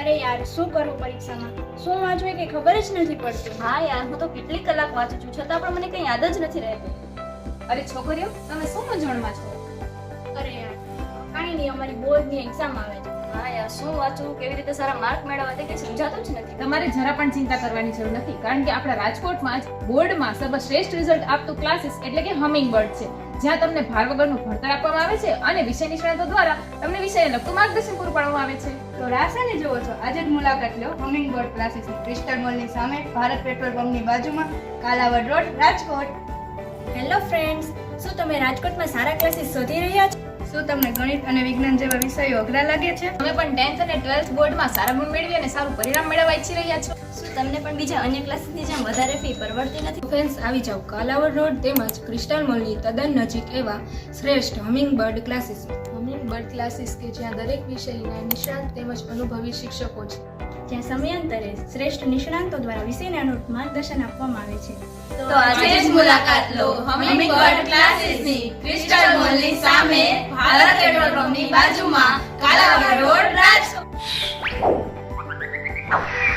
અરે યાર શું કરું પરીક્ષામાં? શું વાંચવું એ કંઈ ખબર જ નથી પડતી. હા યાર હું તો કેટલી કલાક વાંચું છું છતાં પણ મને કંઈ યાદ જ નથી રહેતી. અરે છોકરીઓ તમે શું મૂંઝવણમાં છો અરે યાર કાંઈ નહીં અમારી બોર્ડની એક્ઝામ આવે છે. હા યાર શું વાંચવું કેવી રીતે સારા માર્ક મેળવવા તે કંઈ સમજાતું જ નથી. તમારે જરા પણ ચિંતા કરવાની જરૂર નથી કારણ કે આપણા રાજકોટમાં જ બોર્ડમાં સર્વશ્રેષ્ઠ રિઝલ્ટ આપતું ક્લાસીસ એટલે કે હમિંગ બર્ડ છે. જ્યાં તમને ભાર વગરનું ભણતર આપવામાં આવે છે અને વિષય નિષ્ણાતો દ્વારા તમને વિષયને લગતું માર્ગદર્શન પૂરું પાડવામાં આવે છે. તો રાસાને જુઓ છો આજે જ મુલાકાત લો. હમિંગ બર્ડ ક્લાસીસ ક્રિસ્ટલ મોલની સામે ભારત પેટ્રોલ પંપની બાજુમાં Kalawad road Rajkot. Hello friends શું તમે રાજકોટમાં સારા ક્લાસીસ શોધી રહ્યા છો? શું તમને ગણિત અને વિજ્ઞાન જેવા વિષયો અઘરા લાગે છે? તમે પણ ટેન્થ અને ટ્વેલ્થ બોર્ડમાં સારા ગુણ મેળવી અને સારું પરિણામ મેળવવા ઈચ્છી રહ્યા છો. શું તમને પણ બીજા અન્ય ક્લાસીસની જેમ વધારે ફી પરવડતી નથી? ફ્રેન્ડ્સ આવી જાઓ. કાલાવડ રોડ તેમજ ક્રિસ્ટલ મોલની તદ્દન નજીક એવા શ્રેષ્ઠ humming bird classes humming bird classes કે જ્યાં દરેક વિષયના નિષ્ણાંત તેમજ અનુભવી શિક્ષકો છે. જ્યાં સમયાંતરે શ્રેષ્ઠ નિષ્ણાંતો દ્વારા વિષયને અનુરૂપ માર્ગદર્શન આપવામાં આવે છે. તો આજે જ મુલાકાત લો. હમિંગબર્ડ ક્લાસીસની ક્રિસ્ટલ સામે ભારત પેટ્રોલ પંપની બાજુમાં કાલાવાડ રોડ રાજકોટ